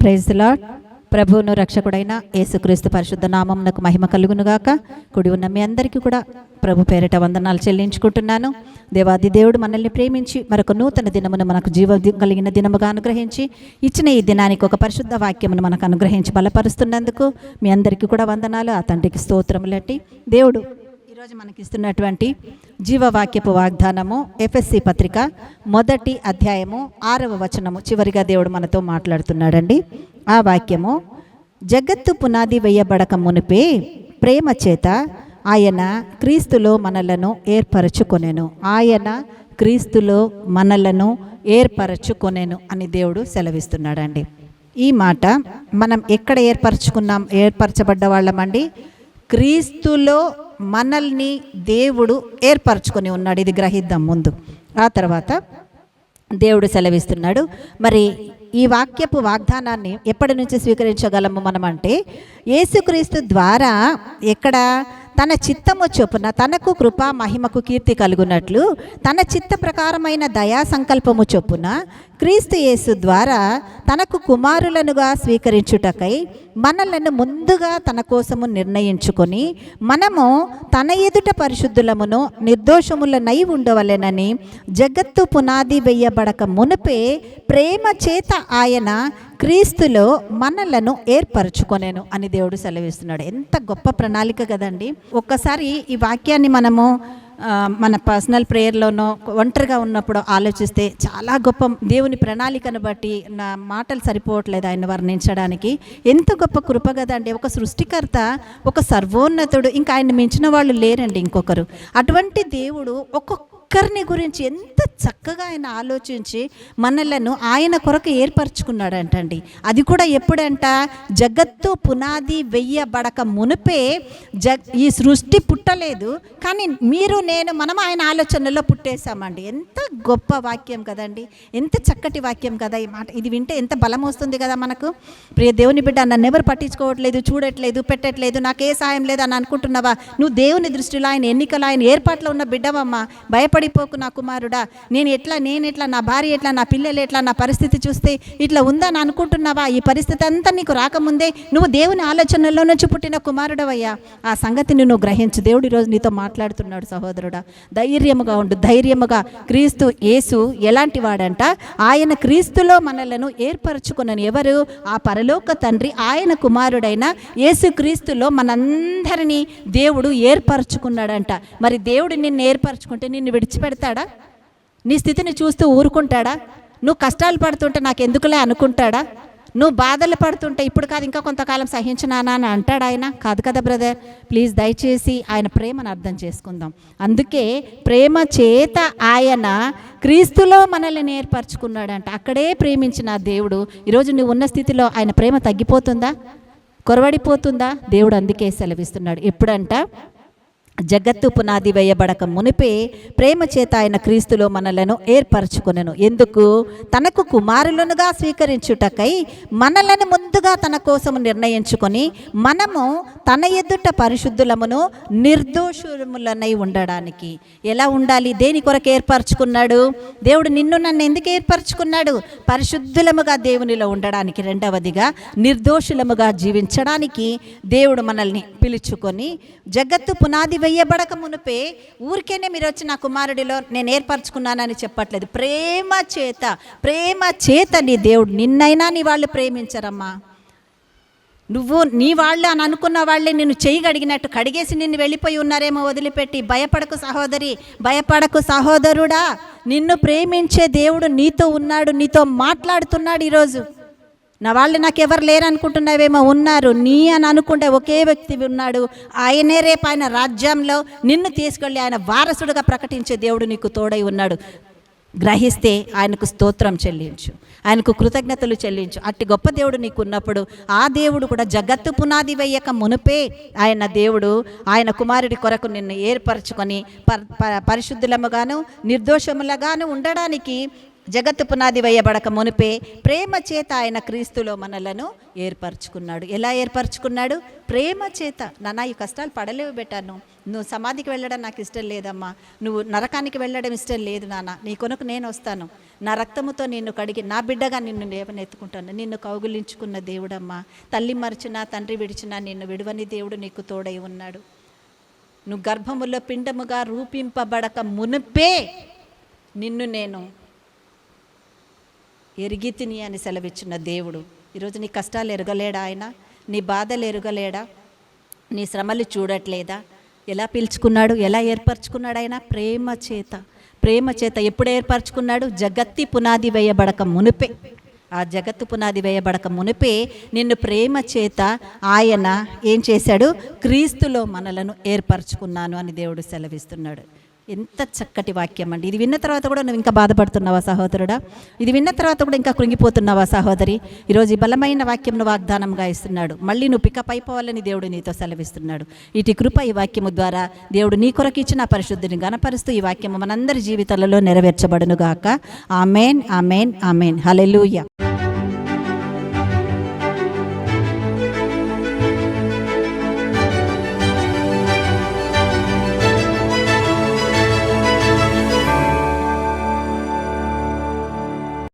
Praise lord ప్రభువును రక్షకుడైన యేసుక్రీస్తు పరిశుద్ధ నామంనకు మహిమ కలుగునుగాక. కుడి ఉన్న మీ అందరికీ కూడా ప్రభు పేరిట వందనాలు చెల్లించుకుంటున్నాను. దేవాది దేవుడు మనల్ని ప్రేమించి మరొక నూతన దినమును మనకు జీవ కలిగిన దినముగా అనుగ్రహించి ఇచ్చిన ఈ దినానికి ఒక పరిశుద్ధ వాక్యమును మనకు అనుగ్రహించి బలపరుస్తున్నందుకు మీ అందరికీ కూడా వందనాలు. ఆ తండ్రికి స్తోత్రములట్టి దేవుడు ఈరోజు మనకిస్తున్నటువంటి జీవవాక్యపు వాగ్దానము ఎఫ్ఎస్సి పత్రిక మొదటి అధ్యాయము ఆరవ వచనము. చివరిగా దేవుడు మనతో మాట్లాడుతున్నాడండి. ఆ వాక్యము జగత్తు పునాది వేయబడక మునిపే ప్రేమ చేత ఆయన క్రీస్తులో మనలను ఏర్పరచుకొనెను. ఆయన క్రీస్తులో మనలను ఏర్పరచుకొనెను అని దేవుడు సెలవిస్తున్నాడండి. ఈ మాట మనం ఎక్కడ ఏర్పరచుకున్నాం ఏర్పరచబడ్డ వాళ్ళమండి? క్రీస్తులో మనల్ని దేవుడు ఏర్పరచుకొని ఉన్నాడు. ఇది గ్రహిద్దాం ముందు. ఆ తర్వాత దేవుడు సెలవిస్తున్నాడు. మరి ఈ వాక్యపు వాగ్దానాన్ని ఎప్పటి నుంచి స్వీకరించగలము మనం అంటే యేసుక్రీస్తు ద్వారా ఎక్కడ తన చిత్తము చొప్పున తనకు కృపా మహిమకు కీర్తి కలుగునట్లు తన చిత్త ప్రకారమైన దయా సంకల్పము చొప్పున క్రీస్తు యేసు ద్వారా తనకు కుమారులనుగా స్వీకరించుటకై మనలను ముందుగా తన కోసము నిర్ణయించుకొని మనము తన ఎదుట పరిశుద్ధులమును నిర్దోషములనై ఉండవలెనని జగత్తు పునాది వెయ్యబడక మునుపే ప్రేమ చేత ఆయన క్రీస్తులో మనలను ఏర్పరచుకొనేను అని దేవుడు సెలవిస్తున్నాడు. ఎంత గొప్ప ప్రణాళిక కదండి. ఒక్కసారి ఈ వాక్యాన్ని మనము మన పర్సనల్ ప్రేయర్లోనో ఒంటరిగా ఉన్నప్పుడు ఆలోచిస్తే చాలా గొప్ప దేవుని ప్రణాళికను బట్టి నా మాటలు సరిపోవట్లేదు ఆయన వర్ణించడానికి. ఎంత గొప్ప కృప కదండి. ఒక సృష్టికర్త ఒక సర్వోన్నతుడు ఇంకా ఆయన మించిన వాళ్ళు లేరండి ఇంకొకరు. అటువంటి దేవుడు ఒక్కొక్క ఒక్కరిని గురించి ఎంత చక్కగా ఆయన ఆలోచించి మనలను ఆయన కొరకు ఏర్పరచుకున్నాడంటండి. అది కూడా ఎప్పుడంట? జగత్తు పునాది వెయ్యబడక మునిపే జ ఈ సృష్టి పుట్టలేదు. కానీ మీరు నేను మనం ఆయన ఆలోచనలో పుట్టేశామండి. ఎంత గొప్ప వాక్యం కదండి. ఎంత చక్కటి వాక్యం కదా ఈ మాట. ఇది వింటే ఎంత బలం వస్తుంది కదా మనకు. ప్రియ దేవుని బిడ్డ నన్ను ఎవరు పట్టించుకోవట్లేదు చూడట్లేదు పెట్టట్లేదు నాకు ఏ సాయం లేదు అని అనుకుంటున్నావా? నువ్వు దేవుని దృష్టిలో ఆయన ఎన్నికలు ఆయన ఏర్పాట్లో ఉన్న బిడ్డవమ్మా. భయపడిపోకు నా కుమారుడా. నేను ఎట్లా నేను ఎట్లా నా భార్య ఎట్లా నా పిల్లలు ఎట్లా నా పరిస్థితి చూస్తే ఇట్లా ఉందని అనుకుంటున్నావా? ఈ పరిస్థితి అంతా నీకు రాకముందే నువ్వు దేవుని ఆలోచనలో నుంచి పుట్టిన కుమారుడవయ్యా. ఆ సంగతిని నువ్వు గ్రహించు. దేవుడు ఈరోజు నీతో మాట్లాడుతున్నాడు సహోదరుడా. ధైర్యముగా ఉండు ధైర్యముగా. క్రీస్తు యేసు ఎలాంటి వాడంట? ఆయన క్రీస్తులో మనలను ఏర్పరచుకున్నను ఎవరు? ఆ పరలోక తండ్రి ఆయన కుమారుడైన యేసు క్రీస్తులో మనందరినీ దేవుడు ఏర్పరచుకున్నాడంట. మరి దేవుడు నిన్ను ఏర్పరచుకుంటే నిన్ను విడిచిపెడతాడా? నీ స్థితిని చూస్తూ ఊరుకుంటాడా? నువ్వు కష్టాలు పడుతుంటే నాకు ఎందుకులే అనుకుంటాడా? నువ్వు బాధలు పడుతుంటే ఇప్పుడు కాదు ఇంకా కొంతకాలం సహించినానా అని అంటాడు ఆయన? కాదు కదా బ్రదర్. ప్లీజ్ దయచేసి ఆయన ప్రేమను అర్థం చేసుకుందాం. అందుకే ప్రేమ చేత ఆయన క్రీస్తులో మనల్ని నేర్పరచుకున్నాడంట. అక్కడే ప్రేమించిన దేవుడు ఈరోజు నువ్వు ఉన్న స్థితిలో ఆయన ప్రేమ తగ్గిపోతుందా? కొరవడిపోతుందా? దేవుడు అందుకే సెలవిస్తున్నాడు. ఎప్పుడంట? జగత్తు పునాది వేయబడక మునిపే ప్రేమ చేత ఆయన క్రీస్తులో మనలను ఏర్పరచుకొనెను. ఎందుకు? తనకు కుమారులనుగా స్వీకరించుటకై మనలను ముందుగా తన కోసము నిర్ణయించుకొని మనము తన ఎదుట పరిశుద్ధులమును నిర్దోషులములనై ఉండడానికి. ఎలా ఉండాలి? దేని కొరకు ఏర్పరచుకున్నాడు? దేవుడు నిన్ను నన్ను ఎందుకు ఏర్పరచుకున్నాడు? పరిశుద్ధులముగా దేవునిలో ఉండడానికి. రెండవదిగా నిర్దోషులముగా జీవించడానికి దేవుడు మనల్ని పిలుచుకొని జగత్తు పునాది వేయబడక మునిపే ఊరికేనే మీరు వచ్చి నా కుమారుడిలో నేను ఏర్పరచుకున్నానని చెప్పట్లేదు. ప్రేమ చేత ప్రేమ చేత నీ దేవుడు నిన్నైనా నీ వాళ్ళు ప్రేమించరమ్మా. నువ్వు నీ వాళ్ళు అని అనుకున్న వాళ్ళే నిన్ను చేయగడిగినట్టు కడిగేసి నిన్ను వెళ్ళిపోయి ఉన్నారేమో వదిలిపెట్టి భయపడకు సహోదరి భయపడకు సహోదరుడా. నిన్ను ప్రేమించే దేవుడు నీతో ఉన్నాడు నీతో మాట్లాడుతున్నాడు ఈరోజు. నా వాళ్ళు నాకు ఎవరు లేరు ఉన్నారు. నీ అని అనుకుంటే ఒకే వ్యక్తి ఉన్నాడు. ఆయనే రేపు ఆయన రాజ్యంలో నిన్ను తీసుకెళ్ళి ఆయన వారసుడుగా ప్రకటించే దేవుడు నీకు తోడై ఉన్నాడు. గ్రహిస్తే ఆయనకు స్తోత్రం చెల్లించు. ఆయనకు కృతజ్ఞతలు చెల్లించు. అట్టి గొప్ప దేవుడు నీకు ఉన్నప్పుడు ఆ దేవుడు కూడా జగత్తు పునాది వేయక మునుపే ఆయన దేవుడు ఆయన కుమారుడి కొరకు నిన్ను ఏర్పరచుకొని ప- పరిశుద్ధులముగాను నిర్దోషములగాను ఉండడానికి జగత్తు పునాది వేయబడక మునిపే ప్రేమ చేత ఆయన క్రీస్తులో మనలను ఏర్పరచుకున్నాడు. ఎలా ఏర్పరచుకున్నాడు? ప్రేమ చేత. నానా ఈ కష్టాలు పడలేవు పెట్టాను నువ్వు సమాధికి వెళ్ళడం నాకు ఇష్టం లేదమ్మా. నువ్వు నరకానికి వెళ్ళడం ఇష్టం లేదు నాన్న. నీ కొనుకు నేను వస్తాను. నా రక్తముతో నిన్ను కడిగి నా బిడ్డగా నిన్ను లేవనెత్తుకుంటాను. నిన్ను కౌగులించుకున్న దేవుడమ్మా. తల్లి మరచిన తండ్రి విడిచినా నిన్ను విడువని దేవుడు నీకు తోడై ఉన్నాడు. నువ్వు గర్భములో పిండముగా రూపింపబడక మునిపే నిన్ను నేను ఎరిగి తిని అని సెలవిచ్చిన దేవుడు. ఈరోజు నీ కష్టాలు ఎరగలేడా ఆయన? నీ బాధలు ఎరగలేడా? నీ శ్రమలు చూడట్లేదా? ఎలా పిలుచుకున్నాడు? ఎలా ఏర్పరచుకున్నాడు ఆయన? ప్రేమ చేత. ప్రేమ చేత. ఎప్పుడు ఏర్పరచుకున్నాడు? జగత్తి పునాది వేయబడక మునిపే. ఆ జగత్తు పునాది వేయబడక మునిపే నిన్ను ప్రేమ చేత ఆయన ఏం చేశాడు? క్రీస్తులో మనలను ఏర్పరచుకున్నాను అని దేవుడు సెలవిస్తున్నాడు. ఎంత చక్కటి వాక్యం అండి. ఇది విన్న తర్వాత కూడా నువ్వు ఇంకా బాధపడుతున్నావా సహోదరుడా? ఇది విన్న తర్వాత కూడా ఇంకా కృంగిపోతున్నావా సహోదరి? ఈరోజు ఈ బలమైన వాక్యంను వాగ్దానంగా ఇస్తున్నాడు. మళ్ళీ నువ్వు పికప్ అయిపోవాలని దేవుడు నీతో సెలవిస్తున్నాడు. ఇటు కృప ఈ వాక్యము ద్వారా దేవుడు నీ కొరకు ఇచ్చిన పరిశుద్ధిని గణపరుస్తూ ఈ వాక్యము మనందరి జీవితాలలో నెరవేర్చబడునుగాక. Amen amen amen. హలెలూయ